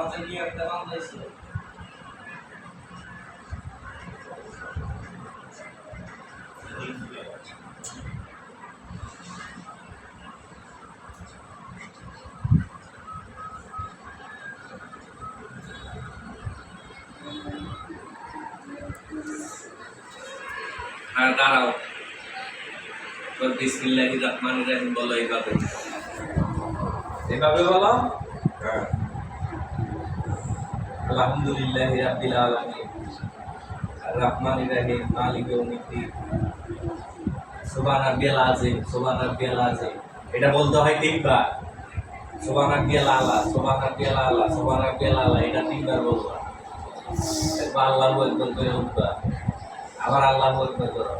একটা বাংলাদেশে হ্যাঁ দাঁড়াও। তোর বিসমিল্লাহি রহমানির রহিম বলো এইভাবে। এভাবে বলো? হ্যাঁ। আলহামদুলিল্লাহি রাব্বিল আলামিন। রহমানির রহিম, মালিক ইয়াউমিদ্দিন। সুবহান আযীম, সুবহান রাব্বিয়াল আযীম। এটা বলতে হয় তিনবার। সুবহান রাব্বিয়াল আলা, সুবহান রাব্বিয়াল আলা, সুবহান রাব্বিয়াল আলা, এটা তিনবার বলবা। এরপর আল্লাহু আকবার করে উঠবা। আবার আল্লাহু আকবার করো।